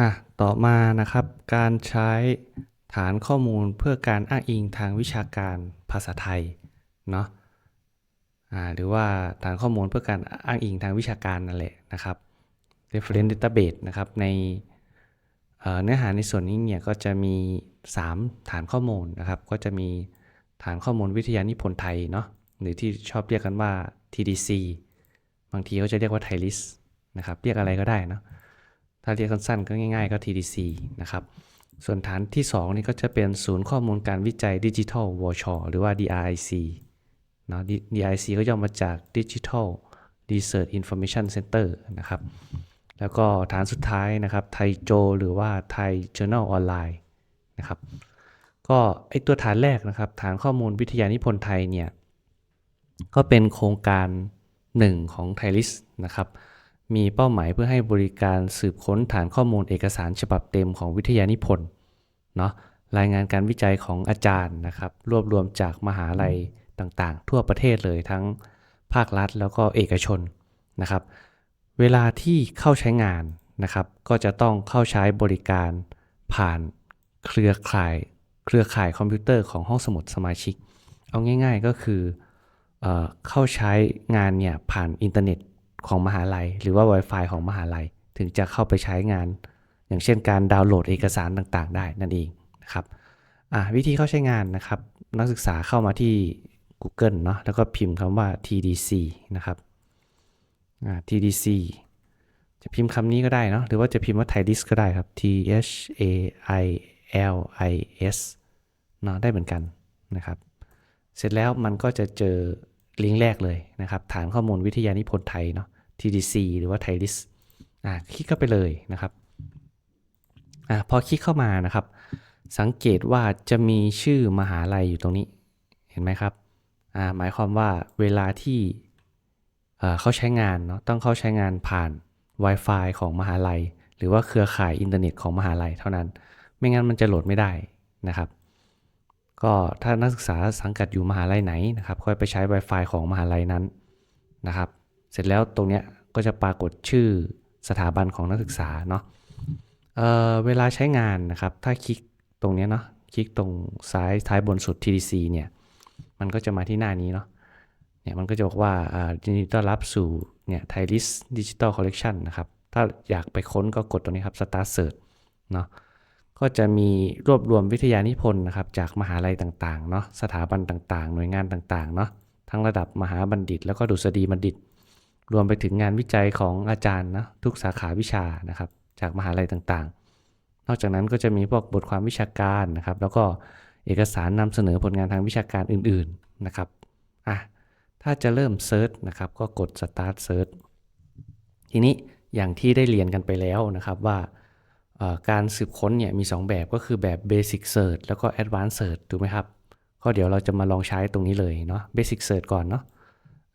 อะต่อมานะครับ การใช้ฐานข้อมูลเพื่อการอ้างอิงทางวิชาการภาษาไทยเนาะอ่าหรือว่าฐานข้อมูลเพื่อการอ้างอิงทางวิชาการนั่นแหละนะครับ reference database นะครับในเนื้อหาในส่วนนี้เนี่ยก็จะมี 3 ฐานข้อมูลนะครับ ก็จะมีฐานข้อมูลวิทยานิพนธ์ไทยเนาะหรือที่ชอบเรียกกันว่า TDC บางทีเขาจะเรียกว่า Thai l i s นะครับ เรียกอะไรก็ได้เนาะ ถ้าเรียกสั้นๆก็ง่ายๆก็ TDC นะครับ ส่วนฐานที่ 2 นี่ก็จะเป็นศูนย์ข้อมูลการวิจัยดิจิทัลวอชหรือว่า DIC เนาะ DIC ก็ย่อมาจาก Digital Research Information Center นะครับ แล้วก็ฐานสุดท้ายนะครับไทโจหรือว่าไทย Journal Online นะครับ ก็ไอตัวฐานแรกนะครับ ฐานข้อมูลวิทยานิพนธ์ไทยเนี่ย ก็เป็นโครงการหนึ่งของไทลิสนะครับ มีเป้าหมายเพื่อให้บริการสืบค้นฐานข้อมูลเอกสารฉบับเต็มของวิทยานิพนธ์เนาะรายงานการวิจัยของอาจารย์นะครับ รวบรวมจากมหาลัยต่างๆ ทั่วประเทศเลยทั้งภาครัฐแล้วก็เอกชนนะครับ เวลาที่เข้าใช้งานนะครับ ก็จะต้องเข้าใช้บริการผ่านเครือข่าย เครือข่ายคอมพิวเตอร์ของห้องสมุดสมาชิก เอาง่าย ๆก็คือเอเข้าใช้งานเนี่ยผ่านอินเทอร์เน็ต ของมหาลัย หรือว่า Wi-Fi ของมหาลัย ถึงจะเข้าไปใช้งาน อย่างเช่นการดาวน์โหลดเอกสารต่างๆ ได้นั่นเองนะครับวิธีเข้าใช้งานนะครับ นักศึกษาเข้ามาที่ Google เนาะแล้วก็พิมพ์คำว่า TDC นะครับ TDC จะพิมพ์คำนี้ก็ได้เนาะหรือว่าจะพิมพ์ว่า Thailis ก็ได้ครับ T H A I L I S เนาะได้เหมือนกันนะครับ เสร็จแล้วมันก็จะเจอลิงก์แรกเลยนะครับ ฐานข้อมูลวิทยานิพนธ์ไทยเนาะ TDC หรือว่า Thailis อ่าคลิกเข้าไปเลยนะครับอ่าพอคลิกเข้ามานะครับ สังเกตว่าจะมีชื่อมหาลัยอยู่ตรงนี้เห็นไหมครับอ่าหมายความว่าเวลาที่เอ่อเขาใช้งานเนาะต้องเข้าใช้งานผ่าน Wi-Fi ของมหาลัย หรือว่าเครือข่ายอินเทอร์เน็ตของมหาลัยเท่านั้น ไม่งั้นมันจะโหลดไม่ได้นะครับ ก็ถ้านักศึกษาสังกัดอยู่มหาลัยไหนนะครับก็ไปใช้ Wi-Fi ของมหาลัยนั้นนะครับ เสร็จแล้วตรงเนี้ยก็จะปรากฏชื่อสถาบันของนักศึกษาเนาะเเวลาใช้งานนะครับ ถ้าคลิกตรงเนี้ยเนาะคลิกตรงซ้ายท้ายบนสุด TDC เนี่ยมันก็จะมาที่หน้านี้เนาะเนี่ยมันก็จะบอกว่าอ่ายินดีต้อนรับสู่เนี่ย Thailis Digital Collection นะครับ ถ้าอยากไปค้นก็กดตรงนี้ครับ Start Search เนาะก็จะมีรวบรวมวิทยานิพนธ์นะครับ จากมหาลัยต่างๆเนาะสถาบันต่างๆ หน่วยงานต่างๆเนาะทั้งระดับมหาบัณฑิต แล้วก็ดุษฎีบัณฑิต รวมไปถึงงานวิจัยของอาจารย์นะทุกสาขาวิชานะครับ จากมหาลัยต่างๆ นอกจากนั้นก็จะมีพวกบทความวิชาการนะครับ แล้วก็เอกสารนำเสนอผลงานทางวิชาการอื่นๆนะครับอะถ้าจะเริ่มเซิร์ชนะครับก็กด start search ทีนี้อย่างที่ได้เรียนกันไปแล้วนะครับว่าการสืบค้นเนี่ยมี 2 แบบก็คือแบบ Basic Search แล้วก็ Advanced Search ถูกไหมครับ ก็เดี๋ยวเราจะมาลองใช้ตรงนี้เลยเนาะ Basic Search ก่อนเนาะ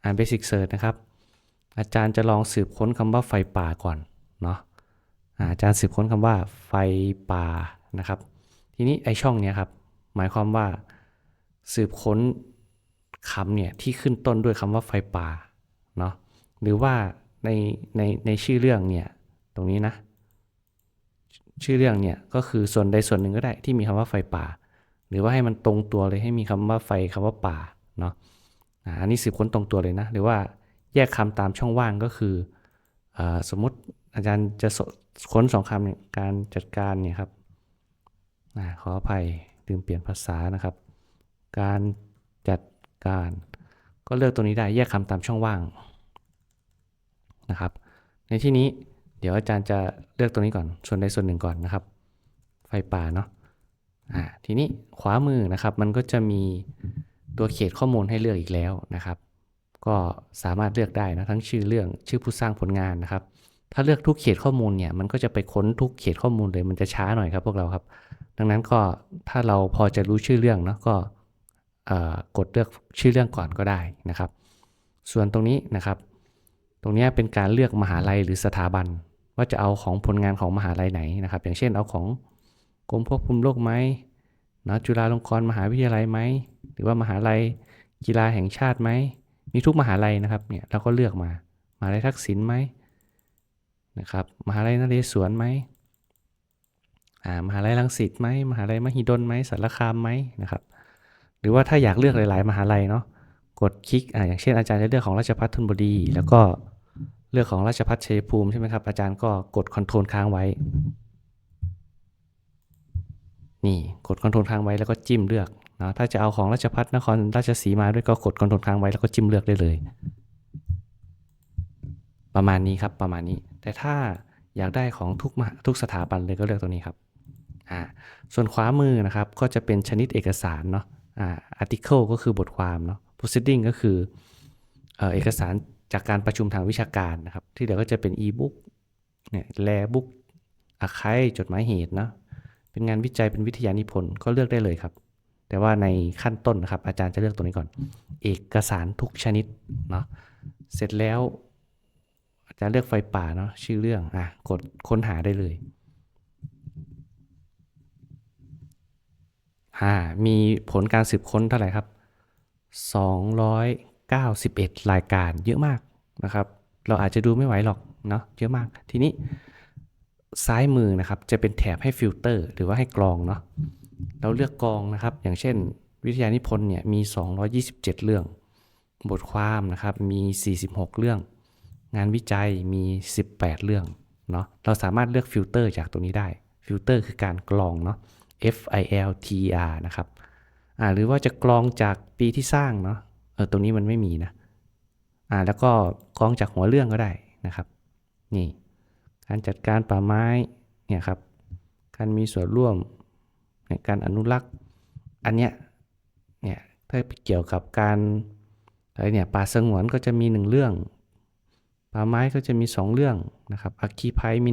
อ่าน Basic Search นะครับ อาจารย์จะลองสืบค้นคำว่าไฟป่าก่อนเนาะอาจารย์สืบค้นคำว่าไฟป่านะครับ ทีนี้ไอช่องเนี้ยครับ หมายความว่าสืบค้นคำเนี่ยที่ขึ้นต้นด้วยคำว่าไฟป่าเนาะหรือว่าในในในชื่อเรื่องเนี่ยตรงนี้นะ ชื่อเรื่องเนี่ยก็คือส่วนใดส่วนหนึ่งก็ได้ที่มีคำว่าไฟป่า หรือว่าให้มันตรงตัวเลยให้มีคำว่าไฟคำว่าป่าเนาะอันนี้สืบค้นตรงตัวเลยนะ หรือว่า แยกคำตามช่องว่างก็คืออสมมติอาจารย์จะค้นสองคำเนี่ยการจัดการเนี่ยครับอขออภัยลืมเปลี่ยนภาษานะครับ การจัดการ ก็เลือกตัวนี้ได้แยกคำตามช่องว่างนะครับ ในที่นี้เดี๋ยวอาจารย์จะเลือกตัวนี้ก่อน ส่วนใดส่วนหนึ่งก่อนนะครับ ไฟป่าเนาะอ่าทีนี้ขวามือนะครับ มันก็จะมีตัวเขตข้อมูลให้เลือกอีกแล้วนะครับ ก็สามารถเลือกได้นะทั้งชื่อเรื่องชื่อผู้สร้างผลงานนะครับ ถ้าเลือกทุกเขตข้อมูลเนี่ยมันก็จะไปค้นทุกเขตข้อมูลเลยมันจะช้าหน่อยครับพวกเราครับ ดังนั้นก็ถ้าเราพอจะรู้ชื่อเรื่องเนาะก็กดเลือกชื่อเรื่องก่อนก็ได้นะครับ ส่วนตรงนี้นะครับ ตรงนี้เป็นการเลือกมหาลัยหรือสถาบัน ว่าจะเอาของผลงานของมหาลัยไหนนะครับ อย่างเช่นเอาของกรมควบคุมโรคไหมนะจุฬาลงกรณ์มหาวิทยาลัยไหมหรือว่ามหาลัยกีฬาแห่งชาติไหม มีทุกมหาลัยนะครับเนี่ยเราก็เลือกมามหาลัยทักษิณไหมนะครับมหาลัยนเรศวรไหมอ่ามหาลัยรังสิตไหมมหาลัยมหิดลไหมสารคามไหมนะครับ หรือว่าถ้าอยากเลือกหลาย ๆ มหาลัยเนาะกดคลิกอ่าอย่างเช่นอาจารย์จะเลือกของราชภัฏธนบุรี แล้วก็เลือกของราชภัฏชัยภูมิใช่ไหมครับอาจารย์ก็กดคอนโทรลค้างไว้นี่กดคอนโทรลค้างไว้แล้วก็จิ้มเลือก เนาะถ้าจะเอาของราชภัฏนครราชสีมาด้วยก็กดคอนโทรลค้างไว้แล้วก็จิ้มเลือกได้เลย ประมาณนี้ครับประมาณนี้ แต่ถ้าอยากได้ของทุกมาทุกสถาบันเลยก็เลือกตัวนี้ครับอ่าส่วนขวามือนะครับก็จะเป็นชนิดเอกสารเนาะอ่า article ก็คือบทความเนาะ proceeding ก็คือเอ่อเอกสารจากการประชุมทางวิชาการนะครับ ที่เหลือก็จะเป็น e-book เนี่ยแลบุ๊กอาคายจดหมายเหตุเนาะเป็นงานวิจัยเป็นวิทยานิพนธ์ก็เลือกได้เลยครับ แต่ว่าในขั้นต้นนะครับอาจารย์จะเลือกตัวนี้ก่อน เอกสารทุกชนิดเนาะเสร็จแล้ว อาจารย์เลือกไฟป่าเนาะชื่อเรื่องอะกดค้นหาได้เลยอ่ามีผลการสืบค้นเท่าไหร่ครับ 291 รายการเยอะมากนะครับ เราอาจจะดูไม่ไหวหรอกเนาะเยอะมากทีนี้ซ้ายมือนะครับจะเป็นแถบให้ฟิลเตอร์ หรือว่าให้กรองเนาะ เราเลือกกองนะครับ อย่างเช่น วิทยานิพนธ์เนี่ยมี 227 เรื่อง บทความนะครับมี 46 เรื่อง งานวิจัยมี 18 เรื่องเนาะเราสามารถเลือกฟิลเตอร์จากตรงนี้ได้ฟิลเตอร์คือการกรองเนาะ F I L T E R นะครับอ่าหรือว่าจะกรองจากปีที่สร้างเนาะเออตรงนี้มันไม่มีนะอ่าแล้วก็กรองจากหัวเรื่องก็ได้นะครับ นี่ การจัดการป่าไม้เนี่ยครับการมีส่วนร่วม ในการอนุรักษ์อันเนี้ยเนี่ยถ้าเกี่ยวกับการอะไรเนี่ยป่าสงวนก็จะมีหนึ่งเรื่อง ป่าไม้ก็จะมี 2 เรื่องนะครับอัคคีภัยมี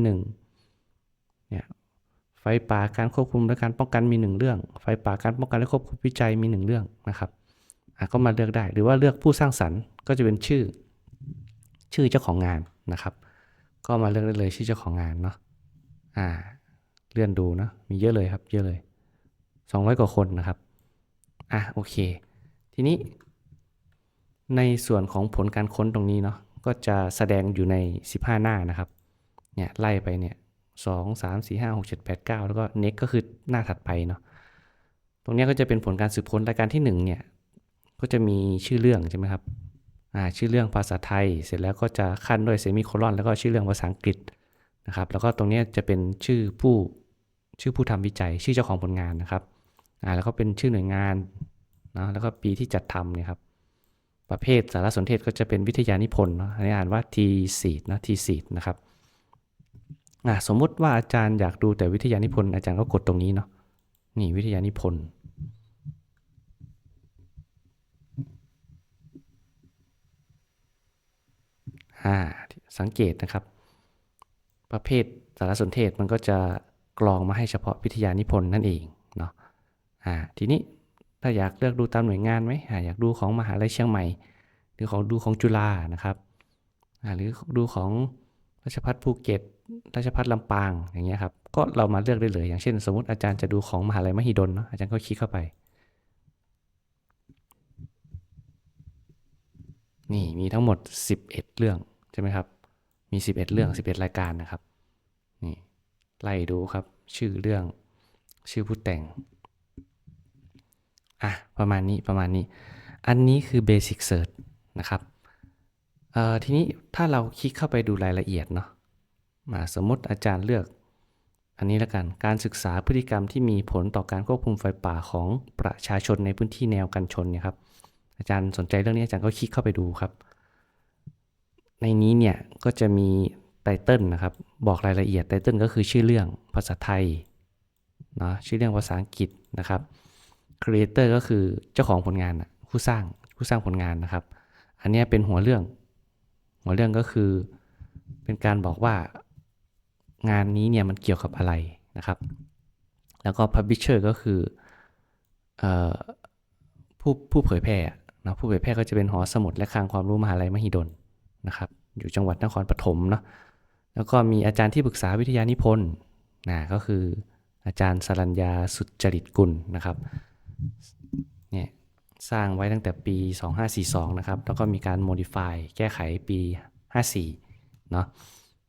1เนี่ยไฟป่าการควบคุมและการป้องกันมี 1 เรื่อง ไฟป่าการป้องกันและควบคุมวิจัยมี 1 เรื่องนะครับก็มาเลือกได้หรือว่าเลือกผู้สร้างสรรค์ก็จะเป็นชื่อชื่อเจ้าของงานนะครับ ก็มาเลือกได้เลยชื่อเจ้าของงานเนาะอ่าเลื่อนดูนะมีเยอะเลยครับเยอะเลย 200 กว่าคนนะครับ อะโอเค ทีนี้ ในส่วนของผลการค้นตรงนี้เนาะ ก็จะแสดงอยู่ใน 15 หน้านะครับ เนี่ยไล่ไปเนี่ยสองสามสี่ห้าหกเจ็ดแปดเก้าแล้วก็ next ก็คือหน้าถัดไปเนาะ ตรงนี้ก็จะเป็นผลการสืบค้นรายการที่ 1 เนี่ย ก็จะมีชื่อเรื่องใช่ไหมครับ อ่า ชื่อเรื่องภาษาไทย เสร็จแล้วก็จะขั้นด้วยเซมิโคลอนแล้วก็ชื่อเรื่องภาษาอังกฤษนะครับ แล้วก็ตรงนี้จะเป็นชื่อผู้ชื่อผู้ทำวิจัย ชื่อเจ้าของผลงานนะครับ อ่าแล้วก็เป็นชื่อหน่วยงานนะแล้วก็ปีที่จัดทำเนี่ยครับ ประเภทสารสนเทศก็จะเป็นวิทยานิพนธ์เนาะอันนี้อ่านว่า T seed นะ T seed นะครับอะสมมุติว่าอาจารย์อยากดูแต่วิทยานิพนธ์อาจารย์ก็กดตรงนี้เนาะนี่วิทยานิพนธ์อ่าสังเกตนะครับ ประเภทสารสนเทศมันก็จะกรองมาให้เฉพาะวิทยานิพนธ์นั่นเอง อ่าทีนี้ถ้าอยากเลือกดูตามหน่วยงานไหมอ่าอยากดูของมหาลัยเชียงใหม่ หรือของดูของจุฬานะครับอ่าหรือดูของราชภัฏภูเก็ตราชภัฏลำปางอย่างเงี้ยครับก็เรามาเลือกได้เลย อย่างเช่น สมมติอาจารย์จะดูของมหาลัยมหิดลเนาะอาจารย์ก็คลิกเข้าไป นี่มีทั้งหมด 11 เรื่องใช่ไหมครับมี 11 เรื่อง 11 รายการนะครับนี่ไล่ดูครับ ชื่อเรื่องชื่อผู้แต่ง อะประมาณนี้ประมาณนี้ อันนี้คือ Basic Search นะครับเอ่อทีนี้ถ้าเราคลิกเข้าไปดูรายละเอียดเนาะมาสมมติอาจารย์เลือก อันนี้ล้วกันการศึกษาพฤติกรรมที่มีผลต่อการควบคุมไฟป่าของประชาชนในพื้นที่แนวกันชนเนี่ยครับอาจารย์สนใจเรื่องนี้อาจารย์ก็คลิกเข้าไปดูครับ ในนี้เนี่ยก็จะมีไตเติลนะครับบอกรายละเอียดไตเติลก็คือชื่อเรื่องภาษาไทยเนาะชื่อเรื่องภาษาอังกฤษนะครับ Creator ก็คือเจ้าของผลงานนะผู้สร้างผู้สร้างผลงานนะครับ อันนี้เป็นหัวเรื่อง หัวเรื่องก็คือเป็นการบอกว่างานนี้เนี่ยมันเกี่ยวกับอะไรนะครับ แล้วก็ Publisher ก็คือออผู้ผู้เผยแพร่นะผู้เผยแพร่ก็จะเป็นหอสมุดและคลังความรู้มหาลัยมหิดลนะครับ อยู่จังหวัดนครปฐมเนาะแล้วก็มีอาจารย์ที่ปรึกษาวิทยานิพนธ์นะก็คืออาจารย์สรัญญาสุจริตกุลนะครับ เนี่ยสร้างไว้ตั้งแต่ปี 2542 นะครับ แล้วก็มีการ modify แก้ไขปี 54 เนาะ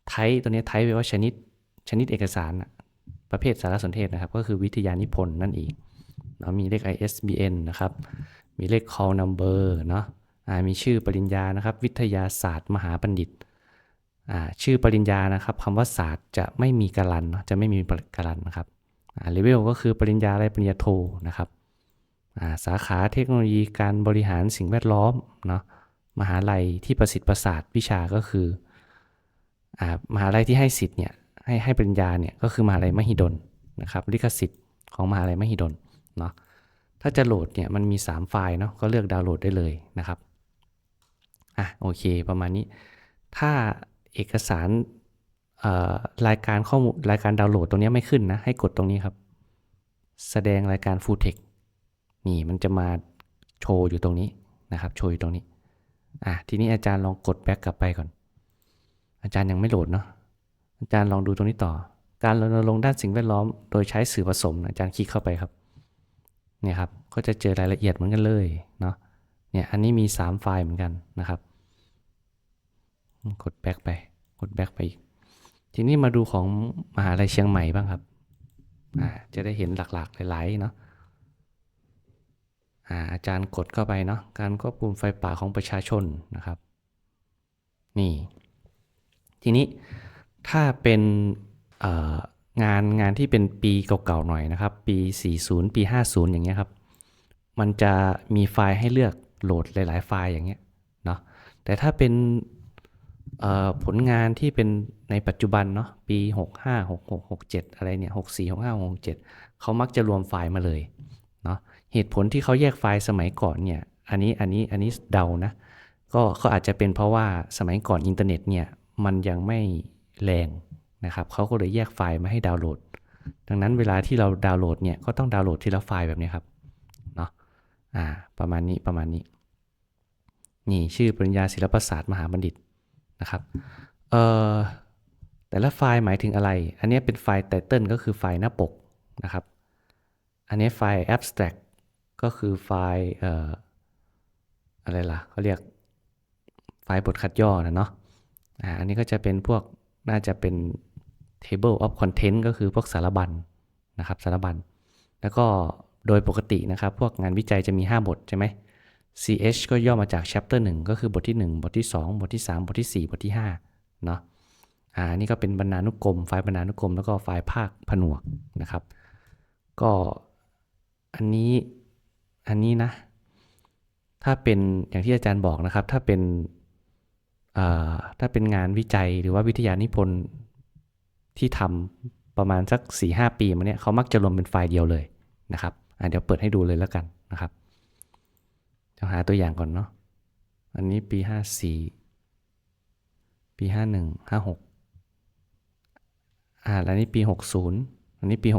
ไทป์ตัวนี้ไทป์แปลว่าชนิดชนิดเอกสาร ประเภทสารสนเทศนะครับ ก็คือวิทยานิพนธ์นั่นเองเนาะมีเลข ISBN นะครับ มีเลข call number เนาะมีชื่อปริญญานะครับ วิทยาศาสตร์มหาบัณฑิต ชื่อปริญญานะครับคำว่าศาสตร์จะไม่มีการันจะไม่มีการันนะครับเลเวลก็คือปริญญาอะไรปริญญาโทนะครับ สาขาเทคโนโลยีการบริหารสิ่งแวดล้อมเนาะมหาลัยที่ประสิทธิ์ประสาทวิชาก็คืออมหาลัยที่ให้สิทธิ์เนี่ยให้ให้ปริญญาเนี่ยก็คือมหาลัยมหิดลนะครับลิขสิทธิ์ของมหาลัยมหิดลเนาะถ้าจะโหลดเนี่ยมันมี 3 ไฟล์เนาะก็เลือกดาวน์โหลดได้เลยนะครับอะโอเคประมาณนี้ ถ้าเอกสารรายการข้อมูลรายการดาวน์โหลดตรงนี้ไม่ขึ้นนะให้กดตรงนี้ครับ แสดงรายการ Full Text นี่มันจะมาโชว์อยู่ตรงนี้นะครับ โชว์อยู่ตรงนี้ อะทีนี้อาจารย์ลองกดแบ็กกลับไปก่อน อาจารย์ยังไม่โหลดเนาะอาจารย์ลองดูตรงนี้ต่อ การรณรงค์ด้านสิ่งแวดล้อม โดยใช้สื่อผสม อาจารย์คลิกเข้าไปครับเนี่ยครับก็จะเจอรายละเอียดเหมือนกันเลยเนาะเนี่ยอันนี้มี 3 ไฟล์เหมือนกันนะครับ กดแบ็กไป กดแบ็กไปอีกทีนี้มาดูของมหาลัยเชียงใหม่บ้างครับ อ่า จะได้เห็นหลักๆหลายๆเนาะ อาจารย์กดเข้าไปเนาะการควบคุมไฟป่าของประชาชนนะครับ นี่ ทีนี้ถ้าเป็นงานงานที่เป็นปีเก่าๆหน่อยนะครับ ปี 40 ปี 50 อย่างเงี้ยครับ มันจะมีไฟล์ให้เลือกโหลดหลาย ๆ ไฟล์อย่างเงี้ยเนาะแต่ถ้าเป็นผลงานที่เป็นในปัจจุบันเนาะปี 65 66 67 อะไรเนี่ย 64 65 67 เขามักจะรวมไฟล์มาเลย เหตุผลที่เขาแยกไฟล์สมัยก่อนเนี่ย อันนี้อันนี้อันนี้เดานะ ก็เขาอาจจะเป็นเพราะว่าสมัยก่อนอินเทอร์เน็ตเนี่ยมันยังไม่แรงนะครับเขาก็เลยแยกไฟล์มาให้ดาวน์โหลด ดังนั้นเวลาที่เราดาวน์โหลดเนี่ยก็ต้องดาวน์โหลดทีละไฟล์แบบนี้ครับเนาะอ่าประมาณนี้ประมาณนี้ นี่ชื่อปริญญาศิลปศาสตร์มหาบัณฑิตนะครับเอ่อแต่ละไฟล์หมายถึงอะไร อันนี้เป็นไฟล์ไตเติลก็คือไฟล์หน้าปกนะครับ อันนี้ไฟล์ abstract ก็คือไฟล์เอ่ออะไรล่ะเขาเรียกไฟล์บทคัดย่อนะเนาะอ่าอันนี้ก็จะเป็นพวกน่าจะเป็น table of content ก็คือพวกสารบัญนะครับสารบัญ แล้วก็โดยปกตินะครับ พวกงานวิจัยจะมี 5 บทใช่ไหม CH ก็ย่อมาจาก chapter 1 ก็คือบทที่ 1 บทที่ 2 บทที่ 3 บทที่ 4 บทที่5เนาะอ่านี่ก็เป็นบรรณานุกรม ไฟล์บรรณานุกรม แล้วก็ไฟล์ภาคผนวกนะครับ ก็อันนี้ อันนี้นะ ถ้าเป็นอย่างที่อาจารย์บอกนะครับ ถ้าเป็นถ้าเป็นงานวิจัยหรือว่าวิทยานิพนธ์ที่ทำประมาณสัก4-5ปีมาเนี้ยเขามักจะรวมเป็นไฟล์เดียวเลยนะครับเดี๋ยวเปิดให้ดูเลยแล้วกันนะครับจะหาตัวอย่างก่อนเนาะอันนี้ปี 54 ปี 51 56อ่าอันนี้ปี 60 อันนี้ปี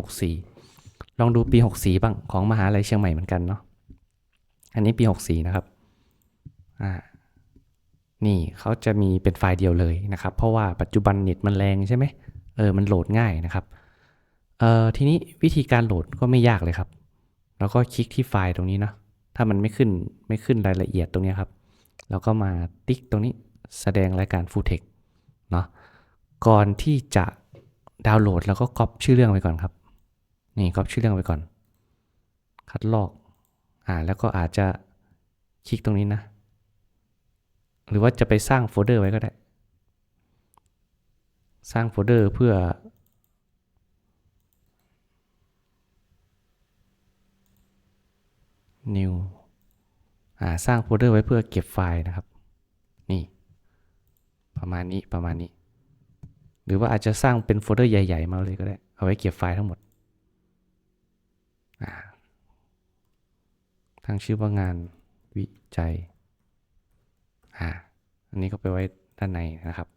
64 ลองดูปี 64 บ้างของมหาลัยเชียงใหม่เหมือนกันเนาะ อันนี้ปี 64 นะครับอ่านี่เขาจะมีเป็นไฟล์เดียวเลยนะครับ เพราะว่าปัจจุบันเน็ตมันแรงใช่ไหมเออมันโหลดง่ายนะครับเอ่อทีนี้วิธีการโหลดก็ไม่ยากเลยครับ แล้วก็คลิกที่ไฟล์ตรงนี้เนาะถ้ามันไม่ขึ้นไม่ขึ้นรายละเอียดตรงนี้ครับเราก็มาติ๊กตรงนี้แสดงรายการ Full Text เนาะก่อนที่จะดาวน์โหลดแล้วก็ก๊อปชื่อเรื่องไว้ก่อนครับ นี่ก๊อปชื่อเรื่องไว้ก่อน คัดลอก อ่าแล้วก็อาจจะคลิกตรงนี้นะ หรือว่าจะไปสร้างโฟลเดอร์ไว้ก็ได้ สร้างโฟลเดอร์เพื่อ new อ่าสร้างโฟลเดอร์ไว้เพื่อเก็บไฟล์นะครับ นี่ ประมาณนี้ประมาณนี้ หรือว่าอาจจะสร้างเป็นโฟลเดอร์ใหญ่ ๆ มาเลยก็ได้ เอาไว้เก็บไฟล์ทั้งหมดอ่า ทั้งชื่อว่างานวิจัย อ่า อันนี้ก็ไปไว้ด้านในนะครับ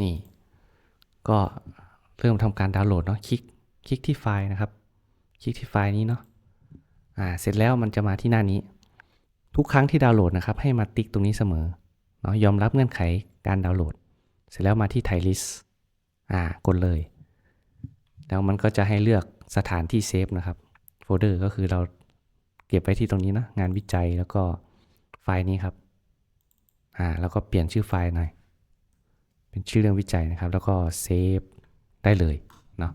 นี่ ก็เริ่มทำการดาวน์โหลดเนาะ คลิก คลิกที่ไฟล์นะครับ คลิกที่ไฟล์นี้เนาะ อ่า เสร็จแล้วมันจะมาที่หน้านี้ ทุกครั้งที่ดาวน์โหลดนะครับ ให้มาติ๊กตรงนี้เสมอ เนาะ ยอมรับเงื่อนไขการดาวน์โหลด เสร็จแล้วมาที่ Thai List อ่า กดเลย แล้วมันก็จะให้เลือก สถานที่เซฟนะครับโฟลเดอร์ก็คือเราเก็บไว้ที่ตรงนี้นะงานวิจัยแล้วก็ไฟล์นี้ครับอ่าแล้วก็เปลี่ยนชื่อไฟล์หน่อยเป็นชื่อเรื่องวิจัยนะครับ แล้วก็เซฟได้เลยเนาะ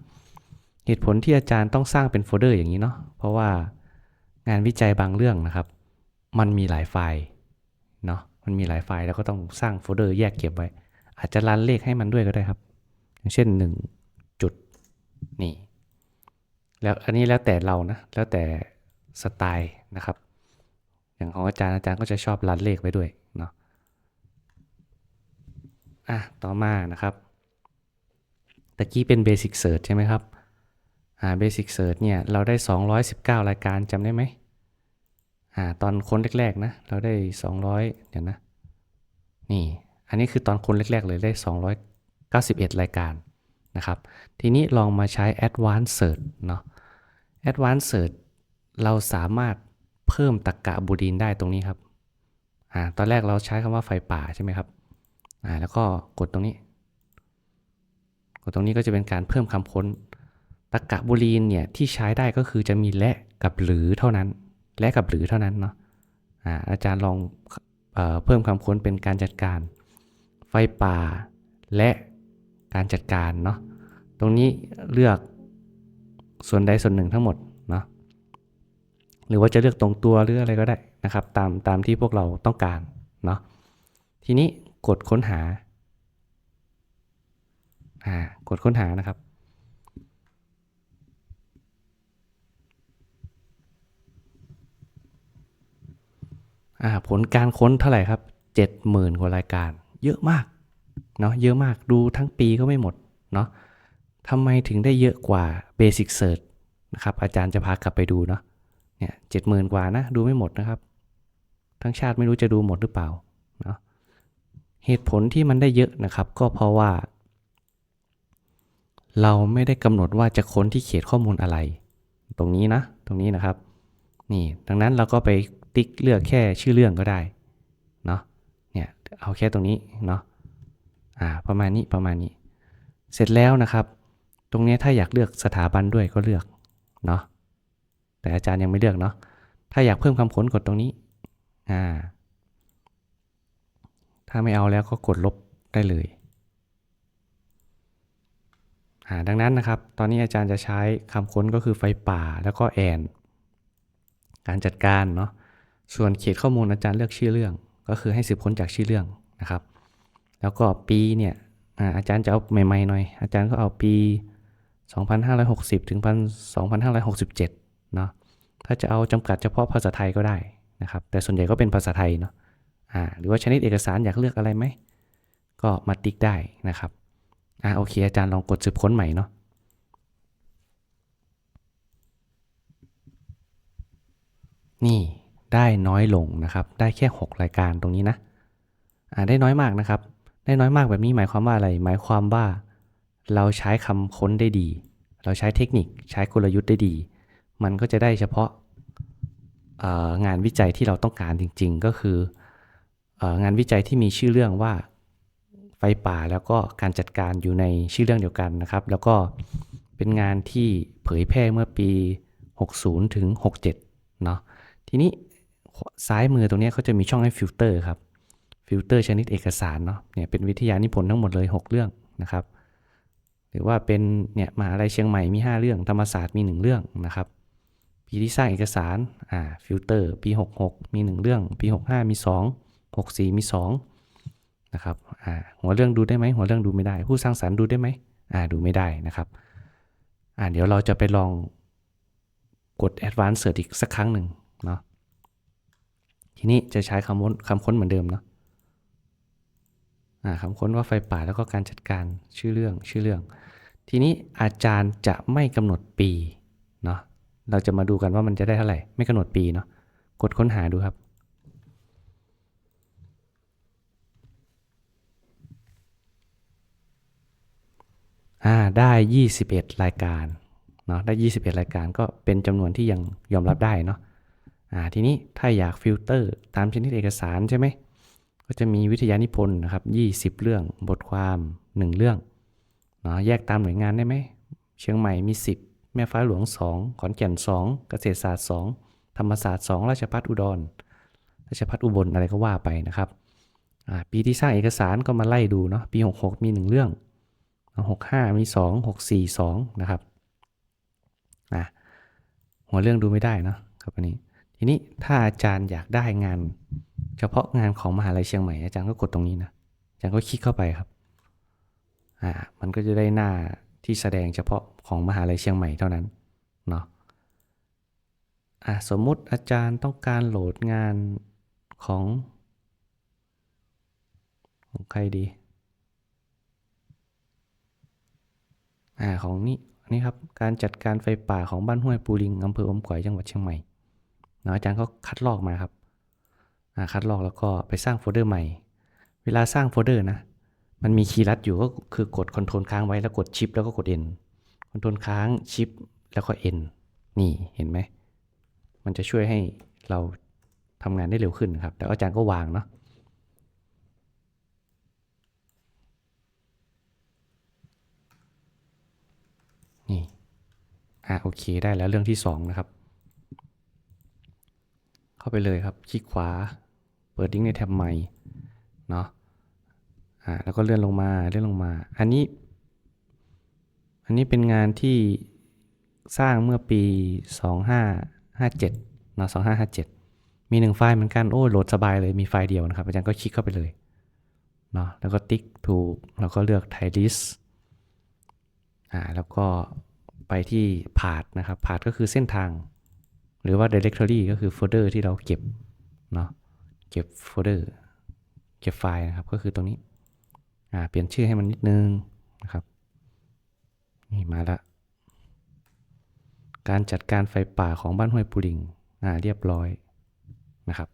เหตุผลที่อาจารย์ต้องสร้างเป็นโฟลเดอร์อย่างนี้เนาะเพราะว่างานวิจัยบางเรื่องนะครับ มันมีหลายไฟล์เนาะมันมีหลายไฟล์แล้วก็ต้องสร้างโฟลเดอร์แยกเก็บไว้ อาจจะรันเลขให้มันด้วยก็ได้ครับ อย่างเช่น1จุดนี่ แล้วอันนี้แล้วแต่เรานะ แล้วแต่สไตล์นะครับ อย่างของอาจารย์อาจารย์ก็จะชอบรันเลขไว้ด้วยเนาะอะต่อมานะครับตะกี้เป็น Basic Search ใช่ไหมครับอ่า Basic Search เนี่ยเราได้ 219 รายการจำได้ไหมอ่าตอนค้นแรกๆนะเราได้ 200 เดี๋ยวนะ นี่ อันนี้คือตอนค้นแรกๆเลยได้ 291 รายการ นะครับ ทีนี้ลองมาใช้ Advanced Search เนาะ Advanced Search เราสามารถเพิ่มตรรกะบูลีนได้ตรงนี้ครับอ่าตอนแรกเราใช้คำว่าไฟป่าใช่ไหมครับอ่าแล้วก็กดตรงนี้ กดตรงนี้ก็จะเป็นการเพิ่มคำค้นตรรกะบูลีนเนี่ยที่ใช้ได้ก็คือจะมีและกับหรือเท่านั้น และกับหรือเท่านั้นเนาะอ่าอาจารย์ลองเอเพิ่มคำค้นเป็นการจัดการ ไฟป่าและ การจัดการเนาะตรงนี้เลือกส่วนใดส่วนหนึ่งทั้งหมดเนาะหรือว่าจะเลือกตรงตัวหรืออะไรก็ได้นะครับ ตามตามที่พวกเราต้องการเนาะทีนี้กดค้นหาอ่ากดค้นหานะครับอ่าผลการค้นเท่าไหร่ครับ 70,000กว่ารายการ เยอะมาก เนาะเยอะมากดูทั้งปีก็ไม่หมดเนาะทำไมถึงได้เยอะกว่า Basic Search นะครับอาจารย์จะพากลับไปดูเนาะเนี่ย70,000กว่านะดูไม่หมดนะครับ ทั้งชาติไม่รู้จะดูหมดหรือเปล่าเนาะเหตุผลที่มันได้เยอะนะครับ ก็เพราะว่า เราไม่ได้กำหนดว่าจะค้นที่เขตข้อมูลอะไร ตรงนี้นะ ตรงนี้นะครับ นี่ดังนั้นเราก็ไปติ๊กเลือกแค่ชื่อเรื่องก็ได้เนาะเนี่ยเอาแค่ตรงนี้เนาะ อ่าประมาณนี้ประมาณนี้ เสร็จแล้วนะครับ ตรงนี้ถ้าอยากเลือกสถาบันด้วยก็เลือกเนาะแต่อาจารย์ยังไม่เลือกเนาะถ้าอยากเพิ่มคำค้นกดตรงนี้อ่าถ้าไม่เอาแล้วก็กดลบได้เลยอ่าดังนั้นนะครับ ตอนนี้อาจารย์จะใช้คำค้นก็คือไฟป่าแล้วก็แอน การจัดการเนาะ ส่วนเขตข้อมูลอาจารย์เลือกชื่อเรื่อง ก็คือให้สืบค้นจากชื่อเรื่องนะครับ แล้วก็ปีเนี่ยอาอาจารย์จะเอาใหม่ๆหน่อย อาจารย์ก็เอาปี 2560 ถึง 2567 เนาะถ้าจะเอาจำกัดเฉพาะภาษาไทยก็ได้นะครับ แต่ส่วนใหญ่ก็เป็นภาษาไทยเนาะอ่าหรือว่าชนิดเอกสารอยากเลือกอะไรไหม ก็มาติ๊กได้นะครับอ่าโอเค อาจารย์ลองกดสืบค้นใหม่เนาะนี่ได้น้อยลงนะครับ ได้แค่ 6 รายการตรงนี้นะ อ่าได้น้อยมากนะครับ ได้น้อยมากแบบนี้หมายความว่าอะไร หมายความว่า เราใช้คำค้นได้ดี เราใช้เทคนิคใช้กลยุทธ์ได้ดี มันก็จะได้เฉพาะงานวิจัยที่เราต้องการจริง ๆ ก็คือเอองานวิจัยที่มีชื่อเรื่องว่าไฟป่าแล้วก็การจัดการอยู่ในชื่อเรื่องเดียวกันนะครับ แล้วก็เป็นงานที่เผยแพร่เมื่อปี 60 ถึง 67 เนาะทีนี้ซ้ายมือตรงนี้เขาจะมีช่องให้ฟิลเตอร์ครับ ฟิลเตอร์ชนิดเอกสารเนาะเนี่ยเป็นวิทยานิพนธ์ทั้งหมดเลย 6 เรื่องนะครับ หรือว่าเป็นเนี่ยมหาลัยเชียงใหม่มี 5 เรื่อง ธรรมศาสตร์มี 1 เรื่องนะครับปีที่สร้างเอกสารอ่าฟิลเตอร์ปี 66 มี 1 เรื่องปี 65 มี 2 64 มี 2 นะครับอ่าหัวเรื่องดูได้ไหมหัวเรื่องดูไม่ได้ ผู้สร้างสรรค์ดูได้ไหมอ่าดูไม่ได้นะครับอ่าเดี๋ยวเราจะไปลองกด Advanced Search อีกสักครั้งหนึ่งเนาะทีนี้จะใช้คำค้นคำค้นเหมือนเดิมเนาะ คำค้นว่าไฟป่าแล้วก็การจัดการชื่อเรื่องชื่อเรื่อง ทีนี้อาจารย์จะไม่กำหนดปีเนาะเราจะมาดูกันว่ามันจะได้เท่าไหร่ ไม่กำหนดปีเนาะกดค้นหาดูครับ อ่าได้ 21 รายการเนาะได้ 21 รายการก็เป็นจำนวนที่ยังยอมรับได้เนาะอ่าทีนี้ถ้าอยากฟิลเตอร์ตามชนิดเอกสารใช่ไหม ก็จะมีวิทยานิพนธ์นะครับ20 เรื่องบทความ 1 เรื่องเนาะแยกตามหน่วยงานได้ไหม เชียงใหม่มี 10 แม่ฟ้าหลวง 2 ขอนแก่น 2 เกษตรศาสตร์ 2 ธรรมศาสตร์ 2 ราชภัฏอุดร ราชภัฏอุบลอะไรก็ว่าไปนะครับอ่าปีที่สร้างเอกสารก็มาไล่ดูเนาะ ปี 66 มี 1 เรื่อง 65 มี 2 64 2 นะครับอะหัวเรื่องดูไม่ได้เนาะครับอันนี้ ทีนี้ถ้าอาจารย์อยากได้งาน เฉพาะงานของมหาลัยเชียงใหม่อาจารย์ก็กดตรงนี้นะอาจารย์ก็คลิกเข้าไปครับอ่ามันก็จะได้หน้าที่แสดงเฉพาะของมหาลัยเชียงใหม่เท่านั้นเนาะอะสมมุติอาจารย์ต้องการโหลดงานของของใครดีอ่าของนี่นนี้ครับการจัดการไฟป่าของบ้านห้วยปูลิงอำเภออมก๋อยจังหวัดเชียงใหม่เนาะอาจารย์ก็คัดลอกมาครับ คัดลอกแล้วก็ไปสร้างโฟลเดอร์ใหม่ เวลาสร้างโฟลเดอร์นะ มันมีคีย์ลัดอยู่ก็คือกดคอนโทรลค้างไว้แล้วกดชิปแล้วก็กด N คอนโทรลค้างชิปแล้วก็ N นี่เห็นไหม มันจะช่วยให้เราทำงานได้เร็วขึ้นครับ แต่อาจารย์ก็วางเนาะนี่อะโอเคได้แล้วเรื่องที่สองนะครับ เข้าไปเลยครับ คลิกขวา เปิดลิงก์ในแท็บใหม่ เนาะอ่าแล้วก็เลื่อนลงมา เลื่อนลงมา อันนี้ อันนี้เป็นงานที่สร้างเมื่อปี 2557เนาะ2557 มีหนึ่งไฟล์เหมือนกัน โอ้โหลดสบายเลย มีไฟล์เดียวนะครับ อาจารย์ก็คลิกเข้าไปเลย เนาะ แล้วก็ติ๊กถูก แล้วก็เลือกไทลิสอ่า แล้วก็ไปที่พา t นะครับพา t ก็คือเส้นทาง หรือว่า directory ก็คือโฟลเดอร์ที่เราเก็บเนาะเก็บโฟลเดอร์เก็บไฟล์นะครับก็คือตรงนี้อ่าเปลี่ยนชื่อให้มันนิดนึงนะครับนี่มาละการจัดการไฟป่าของบ้านห้วยปูลิงอ่าเรียบร้อยนะครับ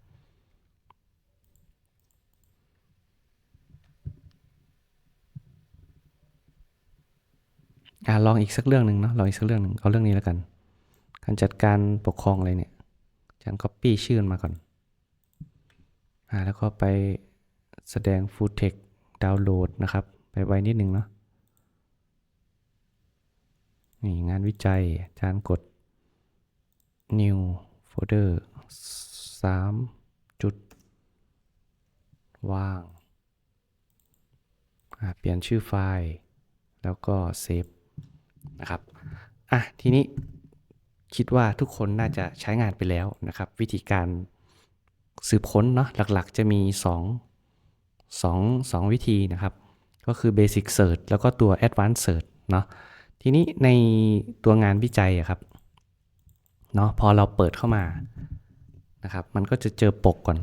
อ่าลองอีกสักเรื่องหนึ่งเนาะลองอีกสักเรื่องหนึ่งเอาเรื่องนี้แล้วกัน การจัดการปกครองอะไรเนี่ยอาจารย์ copy ชื่อมันมาก่อนอ่าแล้วก็ไปแสดง full text download นะครับ ไปไวนิดนึงเนาะนี่งานวิจัยอาจารย์กด new folder 3จุดว่างเปลี่ยนชื่อไฟล์ แล้วก็เซฟนะครับ อะ ทีนี้ คิดว่าทุกคนน่าจะใช้งานไปแล้วนะครับ วิธีการสืบค้นเนาะหลักๆ จะมี 2 2 2 วิธีนะครับ ก็คือ Basic Search แล้วก็ตัว Advanced Search เนาะทีนี้ในตัวงานวิจัยอะครับเนาะพอเราเปิดเข้ามานะครับ มันก็จะเจอปกก่อน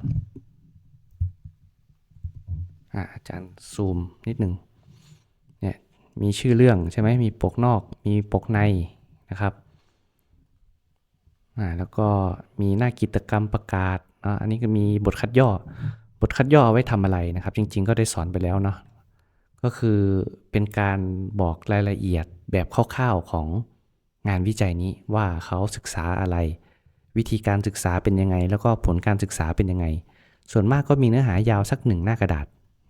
อ่าอาจารย์ซูมนิดหนึ่งเนี่ยมีชื่อเรื่องใช่ไหมมีปกนอก มีปกในนะครับ อ่าแล้วก็มีหน้ากิจกรรมประกาศอ่าอันนี้ก็มีบทคัดย่อ บทคัดย่อเอาไว้ทำอะไรนะครับ จริง ๆ ก็ได้สอนไปแล้วเนาะก็คือเป็นการบอกรายละเอียดแบบคร่าวๆของงานวิจัยนี้ว่าเขาศึกษาอะไร วิธีการศึกษาเป็นยังไง แล้วก็ผลการศึกษาเป็นยังไง ส่วนมากก็มีเนื้อหายาวสักหนึ่งหน้ากระดาษ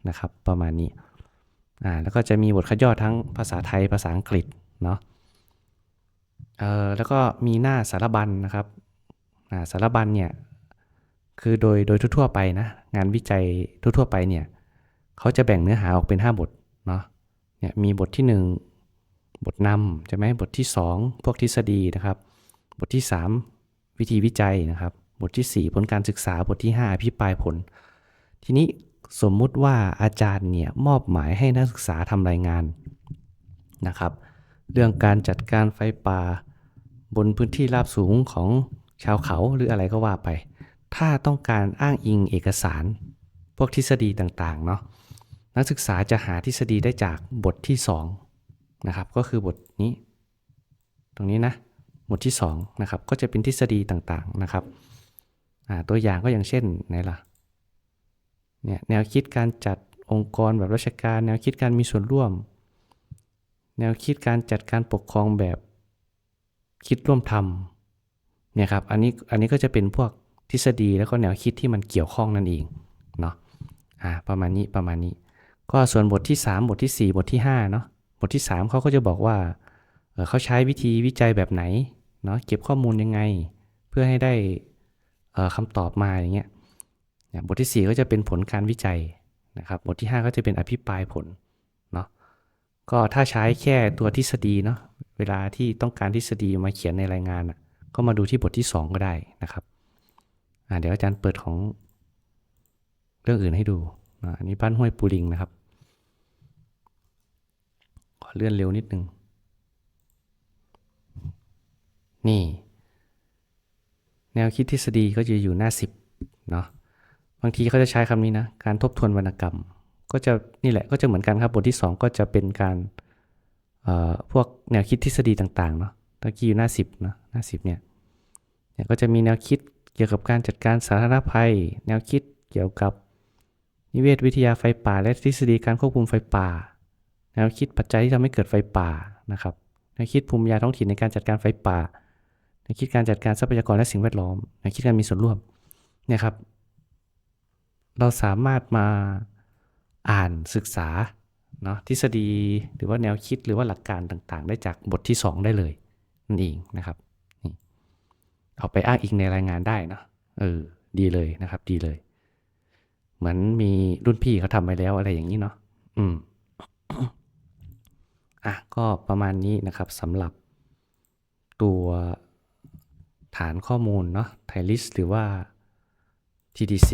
นะครับ ประมาณนี้อ่าแล้วก็จะมีบทคัดย่อทั้งภาษาไทยภาษาอังกฤษเนาะ เออแล้วก็มีหน้าสารบัญนะครับสารบัญเนี่ยคือโดยโดยทั่วๆไปนะงานวิจัยทั่วๆไปเนี่ยเขาจะแบ่งเนื้อหาออกเป็น 5 บทเนาะเนี่ยมีบทที่ 1 บทนำใช่ไหมบทที่ 2 พวกทฤษฎีนะครับ บทที่ 3 วิธีวิจัยนะครับ บทที่ 4 ผลการศึกษาบทที่5อภิปรายผล ทีนี้สมมุติว่าอาจารย์เนี่ยมอบหมายให้นักศึกษาทำรายงานนะครับ เรื่องการจัดการไฟป่า บนพื้นที่ราบสูงของชาวเขาหรืออะไรก็ว่าไป ถ้าต้องการอ้างอิงเอกสาร พวกทฤษฎีต่างๆเนาะนักศึกษาจะหาทฤษฎีได้จากบทที่2นะครับก็คือบทนี้ ตรงนี้นะบทที่2นะครับก็จะเป็นทฤษฎีต่างๆนะครับตัวอย่างก็อย่างเช่นไหนล่ะเนี่ยแนวคิดการจัดองค์กรแบบราชการ แนวคิดการมีส่วนร่วม แนวคิดการจัดการปกครองแบบ คิดร่วมทำเนี่ยครับอันนี้อันนี้ก็จะเป็นพวกทฤษฎีแล้วก็แนวคิดที่มันเกี่ยวข้องนั่นเองเนาะอ่าประมาณนี้ประมาณนี้ ก็ส่วนบทที่ 3 บทที่ 4 บทที่5เนาะบทที่ 3เขาก็จะบอกว่าเเขาใช้วิธีวิจัยแบบไหนเนาะเก็บข้อมูลยังไง เพื่อให้ได้คำตอบมาอย่างเงี้ยบทที่ 4 ก็จะเป็นผลการวิจัยนะครับบทที่ 5 ก็จะเป็นอภิปรายผลเนาะก็ถ้าใช้แค่ตัวทฤษฎีเนาะ เวลาที่ต้องการทฤษฎีมาเขียนในรายงานอะก็มาดูที่บทที่ 2 ก็ได้นะครับเดี๋ยวอาจารย์เปิดของเรื่องอื่นให้ดูอันนี้บ้านห้วยปูลิงนะครับ ขอเลื่อนเร็วนิดนึง นี่ แนวคิดทฤษฎีก็จะอยู่หน้า 10เนาะ บางทีเขาจะใช้คำนี้นะ การทบทวนวรรณกรรม ก็จะนี่แหละก็จะเหมือนกันครับ บทที่ 2 ก็จะเป็นการ พวกแนวคิดทฤษฎีต่างๆเนาะตะกี้อยู่หน้า 10เนาะหน้า 10เนี่ยเนี่ยก็จะมีแนวคิดเกี่ยวกับการจัดการสาธารณภัย แนวคิดเกี่ยวกับนิเวศวิทยาไฟป่า และทฤษฎีการควบคุมไฟป่า แนวคิดปัจจัยที่ทำให้เกิดไฟป่านะครับแนวคิดภูมิปัญญาท้องถิ่นในการจัดการไฟป่าแนวคิดการจัดการทรัพยากรและสิ่งแวดล้อมแนวคิดการมีส่วนร่วมเนี่ยครับ เราสามารถมาอ่านศึกษา เนาะทฤษฎีหรือว่าแนวคิดหรือว่าหลักการต่างๆ ได้จากบทที่ 2 ได้เลยนั่นเองนะครับเอาไปอ้างอิงในรายงานได้เนาะเออดีเลยนะครับ ดีเลย เหมือนมีรุ่นพี่เขาทำไปแล้วอะไรอย่างนี้เนาะอืมอะก็ประมาณนี้นะครับสำหรับตัวฐานข้อมูลเนาะไทลิสหรือว่า TDC